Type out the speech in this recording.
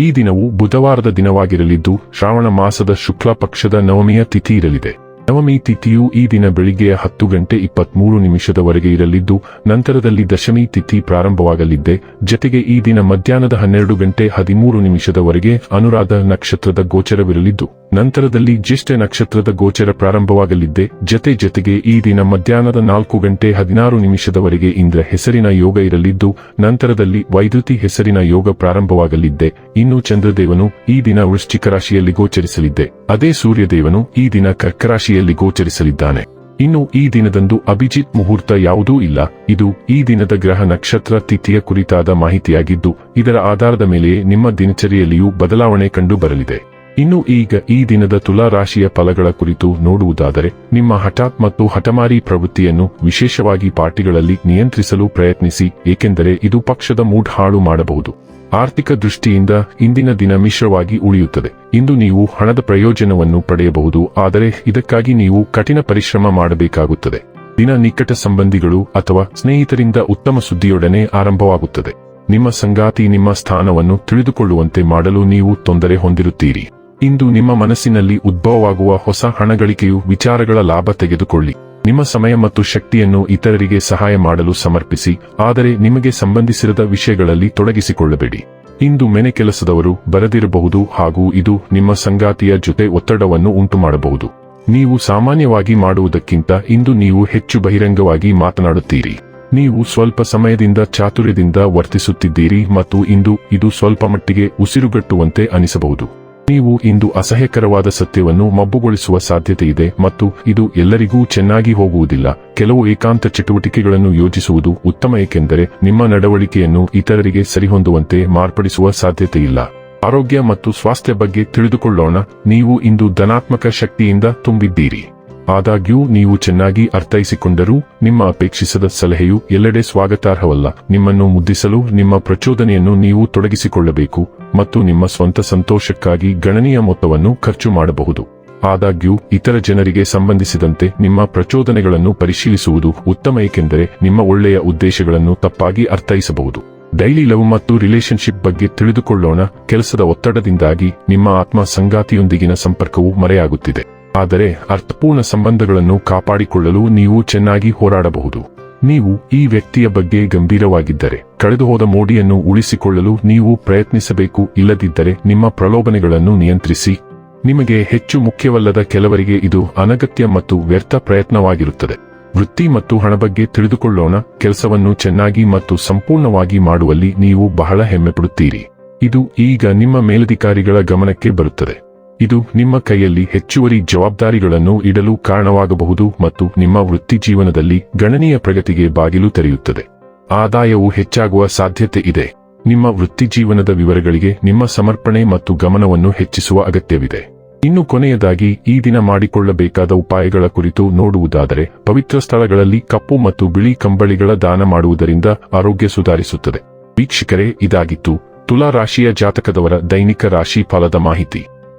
ಈ ದಿನವು ಬುಧವಾರದ ದಿನವಾಗಿರಲಿದ್ದು ಶ್ರಾವಣ ಮಾಸದ ಶುಕ್ಲ ಪಕ್ಷದ ನವಮಿಯ ತಿಥಿ ಇರಲಿದೆ. ನವಮಿ ತಿಥಿಯು ಈ ದಿನ ಬೆಳಿಗ್ಗೆಯ ಹತ್ತು ಗಂಟೆ ಇಪ್ಪತ್ಮೂರು ನಿಮಿಷದವರೆಗೆ ಇರಲಿದ್ದು, ನಂತರದಲ್ಲಿ ದಶಮಿ ತಿಥಿ ಪ್ರಾರಂಭವಾಗಲಿದ್ದೆ. ಜತೆಗೆ ಈ ದಿನ ಮಧ್ಯಾಹ್ನದ ಹನ್ನೆರಡು ಗಂಟೆ ಹದಿಮೂರು ನಿಮಿಷದವರೆಗೆ ಅನುರಾಧ ನಕ್ಷತ್ರದ ಗೋಚರವಿರಲಿದ್ದು, ನಂತರದಲ್ಲಿ ಜ್ಯೇಷ್ಠ ನಕ್ಷತ್ರದ ಗೋಚರ ಪ್ರಾರಂಭವಾಗಲಿದ್ದೆ. ಜತೆ ಜತೆಗೆ ಈ ದಿನ ಮಧ್ಯಾಹ್ನದ ನಾಲ್ಕು ಗಂಟೆ ಹದಿನಾರು ನಿಮಿಷದವರೆಗೆ ಇಂದ್ರ ಹೆಸರಿನ ಯೋಗ ಇರಲಿದ್ದು, ನಂತರದಲ್ಲಿ ವೈದ್ಯುತಿ ಹೆಸರಿನ ಯೋಗ ಪ್ರಾರಂಭವಾಗಲಿದ್ದೆ. ಇನ್ನು ಚಂದ್ರದೇವನು ಈ ದಿನ ವೃಶ್ಚಿಕ ರಾಶಿಯಲ್ಲಿ ಗೋಚರಿಸಲಿದ್ದೆ. ಅದೇ ಸೂರ್ಯದೇವನು ಈ ದಿನ ಕರ್ಕ ರಾಶಿಯಲ್ಲಿ ಗೋಚರಿಸಲಿದ್ದಾನೆ. ಇನ್ನು ಈ ದಿನದಂದು ಅಭಿಜಿತ್ ಮುಹೂರ್ತ ಯಾವುದೂ ಇಲ್ಲ. ಇದು ಈ ದಿನದ ಗ್ರಹ ನಕ್ಷತ್ರ ತಿಥಿಯ ಕುರಿತಾದ ಮಾಹಿತಿಯಾಗಿದ್ದು, ಇದರ ಆಧಾರದ ಮೇಲೆ ನಿಮ್ಮ ದಿನಚರಿಯಲ್ಲಿಯೂ ಬದಲಾವಣೆ ಕಂಡು ಬರಲಿದೆ ಇನ್ನು ಈಗ ಈ ದಿನದ ತುಲಾ ರಾಶಿಯ ಫಲಗಳ ಕುರಿತು ನೋಡುವುದಾದರೆ, ನಿಮ್ಮ ಹಠಾತ್ ಮತ್ತು ಹಠಮಾರಿ ಪ್ರವೃತ್ತಿಯನ್ನು ವಿಶೇಷವಾಗಿ ಪಾರ್ಟಿಗಳಲ್ಲಿ ನಿಯಂತ್ರಿಸಲು ಪ್ರಯತ್ನಿಸಿ, ಏಕೆಂದರೆ ಇದು ಪಕ್ಷದ ಮೂಡ್ ಹಾಳು ಮಾಡಬಹುದು. ಆರ್ಥಿಕ ದೃಷ್ಟಿಯಿಂದ ಇಂದಿನ ದಿನ ಮಿಶ್ರವಾಗಿ ಉಳಿಯುತ್ತದೆ. ಇಂದು ನೀವು ಹಣದ ಪ್ರಯೋಜನವನ್ನು ಪಡೆಯಬಹುದು, ಆದರೆ ಇದಕ್ಕಾಗಿ ನೀವು ಕಠಿಣ ಪರಿಶ್ರಮ ಮಾಡಬೇಕಾಗುತ್ತದೆ. ದಿನ ನಿಕಟ ಸಂಬಂಧಿಗಳು ಅಥವಾ ಸ್ನೇಹಿತರಿಂದ ಉತ್ತಮ ಸುದ್ದಿಯೊಡನೆ ಆರಂಭವಾಗುತ್ತದೆ. ನಿಮ್ಮ ಸಂಗಾತಿ ನಿಮ್ಮ ಸ್ಥಾನವನ್ನು ತಿಳಿದುಕೊಳ್ಳುವಂತೆ ಮಾಡಲು ನೀವು ತೊಂದರೆ ಹೊಂದಿರುತ್ತೀರಿ. ಇಂದು ನಿಮ್ಮ ಮನಸ್ಸಿನಲ್ಲಿ ಉದ್ಭವವಾಗುವ ಹೊಸ ಹಣಗಳಿಕೆಯು ವಿಚಾರಗಳ ಲಾಭ ತೆಗೆದುಕೊಳ್ಳಿ. ನಿಮ್ಮ ಸಮಯ ಮತ್ತು ಶಕ್ತಿಯನ್ನು ಇತರರಿಗೆ ಸಹಾಯ ಮಾಡಲು ಸಮರ್ಪಿಸಿ, ಆದರೆ ನಿಮಗೆ ಸಂಬಂಧಿಸಿರದ ವಿಷಯಗಳಲ್ಲಿ ತೊಡಗಿಸಿಕೊಳ್ಳಬೇಡಿ. ಇಂದು ಮೆನೆ ಕೆಲಸದವರು ಬರದಿರಬಹುದು ಹಾಗೂ ಇದು ನಿಮ್ಮ ಸಂಗಾತಿಯ ಜೊತೆ ಒತ್ತಡವನ್ನು ಉಂಟುಮಾಡಬಹುದು. ನೀವು ಸಾಮಾನ್ಯವಾಗಿ ಮಾಡುವುದಕ್ಕಿಂತ ಇಂದು ನೀವು ಹೆಚ್ಚು ಬಹಿರಂಗವಾಗಿ ಮಾತನಾಡುತ್ತೀರಿ. ನೀವು ಸ್ವಲ್ಪ ಸಮಯದಿಂದ ಚಾತುರ್ಯದಿಂದ ವರ್ತಿಸುತ್ತಿದ್ದೀರಿ ಮತ್ತು ಇಂದು ಇದು ಸ್ವಲ್ಪ ಮಟ್ಟಿಗೆ ಉಸಿರುಗಟ್ಟುವಂತೆ ಅನಿಸಬಹುದು. ನೀವು ಇಂದು ಅಸಹ್ಯಕರವಾದ ಸತ್ಯವನ್ನು ಮಬ್ಬುಗೊಳಿಸುವ ಸಾಧ್ಯತೆ ಇದೆ ಮತ್ತು ಇದು ಎಲ್ಲರಿಗೂ ಚೆನ್ನಾಗಿ ಹೋಗುವುದಿಲ್ಲ. ಕೆಲವು ಏಕಾಂತ ಚಟುವಟಿಕೆಗಳನ್ನು ಯೋಜಿಸುವುದು ಉತ್ತಮ ಏಕೆಂದರೆ ನಿಮ್ಮ ನಡವಳಿಕೆಯನ್ನು ಇತರರಿಗೆ ಸರಿಹೊಂದುವಂತೆ ಮಾರ್ಪಡಿಸುವ ಸಾಧ್ಯತೆಯಿಲ್ಲ ಆರೋಗ್ಯ ಮತ್ತು ಸ್ವಾಸ್ಥ್ಯ ಬಗ್ಗೆ ತಿಳಿದುಕೊಳ್ಳೋಣ. ನೀವು ಇಂದು ಧನಾತ್ಮಕ ಶಕ್ತಿಯಿಂದ ತುಂಬಿದ್ದೀರಿ. ಆದಾಗ್ಯೂ ನೀವು ಚೆನ್ನಾಗಿ ಅರ್ಥೈಸಿಕೊಂಡರೂ ನಿಮ್ಮ ಅಪೇಕ್ಷಿಸದ ಸಲಹೆಯು ಎಲ್ಲೆಡೆ ಸ್ವಾಗತಾರ್ಹವಲ್ಲ. ನಿಮ್ಮನ್ನು ಮುದ್ದಿಸಲು ನಿಮ್ಮ ಪ್ರಚೋದನೆಯನ್ನು ನೀವು ತೊಡಗಿಸಿಕೊಳ್ಳಬೇಕು. ಮತ್ತು ನಿಮ್ಮ ಸ್ವಂತ ಸಂತೋಷಕ್ಕಾಗಿ ಗಣನೀಯ ಮೊತ್ತವನ್ನು ಖರ್ಚು ಮಾಡಬಹುದು. ಆದಾಗ್ಯೂ, ಇತರ ಜನರಿಗೆ ಸಂಬಂಧಿಸಿದಂತೆ ನಿಮ್ಮ ಪ್ರಚೋದನೆಗಳನ್ನು ಪರಿಶೀಲಿಸುವುದು ಉತ್ತಮ, ಏಕೆಂದರೆ ನಿಮ್ಮ ಒಳ್ಳೆಯ ಉದ್ದೇಶಗಳನ್ನು ತಪ್ಪಾಗಿ ಅರ್ಥೈಸಬಹುದು. ಡೈಲಿ ಲವ್ ಮತ್ತು ರಿಲೇಶನ್ಶಿಪ್ ಬಗ್ಗೆ ತಿಳಿದುಕೊಳ್ಳೋಣ. ಕೆಲಸದ ಒತ್ತಡದಿಂದಾಗಿ ನಿಮ್ಮ ಆತ್ಮ ಸಂಗಾತಿಯೊಂದಿಗಿನ ಸಂಪರ್ಕವು ಮರೆಯಾಗುತ್ತಿದೆ. ಆದರೆ, ಅರ್ಥಪೂರ್ಣ ಸಂಬಂಧಗಳನ್ನು ಕಾಪಾಡಿಕೊಳ್ಳಲು ನೀವು ಚೆನ್ನಾಗಿ ಹೋರಾಡಬಹುದು. ನೀವು ಈ ವ್ಯಕ್ತಿಯ ಬಗ್ಗೆ ಗಂಭೀರವಾಗಿದ್ದರೆ, ಕಳೆದುಹೋದ ಮೋಡಿಯನ್ನು ಉಳಿಸಿಕೊಳ್ಳಲು ನೀವು ಪ್ರಯತ್ನಿಸಬೇಕು, ಇಲ್ಲದಿದ್ದರೆ ನಿಮ್ಮ ಪ್ರಲೋಭನೆಗಳನ್ನು ನಿಯಂತ್ರಿಸಿ. ನಿಮಗೆ ಹೆಚ್ಚು ಮುಖ್ಯವಲ್ಲದ ಕೆಲವರಿಗೆ ಇದು ಅನಗತ್ಯ ಮತ್ತು ವ್ಯರ್ಥ ಪ್ರಯತ್ನವಾಗಿರುತ್ತದೆ. ವೃತ್ತಿ ಮತ್ತು ಹಣ ಬಗ್ಗೆ ತಿಳಿದುಕೊಳ್ಳೋಣ, ಕೆಲಸವನ್ನು ಚೆನ್ನಾಗಿ ಮತ್ತು ಸಂಪೂರ್ಣವಾಗಿ ಮಾಡುವಲ್ಲಿ ನೀವು ಬಹಳ ಹೆಮ್ಮೆಪಡುತ್ತೀರಿ. ಇದು ಈಗ ನಿಮ್ಮ ಮೇಲಧಿಕಾರಿಗಳ ಗಮನಕ್ಕೆ ಬರುತ್ತದೆ. ಇದು ನಿಮ್ಮ ಕೈಯಲ್ಲಿ ಹೆಚ್ಚುವರಿ ಜವಾಬ್ದಾರಿಗಳನ್ನು ಇಡಲು ಕಾರಣವಾಗಬಹುದು ಮತ್ತು ನಿಮ್ಮ ವೃತ್ತಿ ಜೀವನದಲ್ಲಿ ಗಣನೀಯ ಪ್ರಗತಿಗೆ ಬಾಗಿಲು ತೆರೆಯುತ್ತದೆ. ಆದಾಯವು ಹೆಚ್ಚಾಗುವ ಸಾಧ್ಯತೆ ಇದೆ. ನಿಮ್ಮ ವೃತ್ತಿ ಜೀವನದ ವಿವರಗಳಿಗೆ ನಿಮ್ಮ ಸಮರ್ಪಣೆ ಮತ್ತು ಗಮನವನ್ನು ಹೆಚ್ಚಿಸುವ ಅಗತ್ಯವಿದೆ. ಇನ್ನು ಕೊನೆಯದಾಗಿ, ಈ ದಿನ ಮಾಡಿಕೊಳ್ಳಬೇಕಾದ ಉಪಾಯಗಳ ಕುರಿತು ನೋಡುವುದಾದರೆ, ಪವಿತ್ರ ಸ್ಥಳಗಳಲ್ಲಿ ಕಪ್ಪು ಮತ್ತು ಬಿಳಿ ಕಂಬಳಿಗಳ ದಾನ ಮಾಡುವುದರಿಂದ ಆರೋಗ್ಯ ಸುಧಾರಿಸುತ್ತದೆ. ವೀಕ್ಷಕರೇ, ಇದಾಗಿತ್ತು ತುಲಾ ರಾಶಿಯ ಜಾತಕದವರ ದೈನಿಕ ರಾಶಿ ಫಲದ ಮಾಹಿತಿ.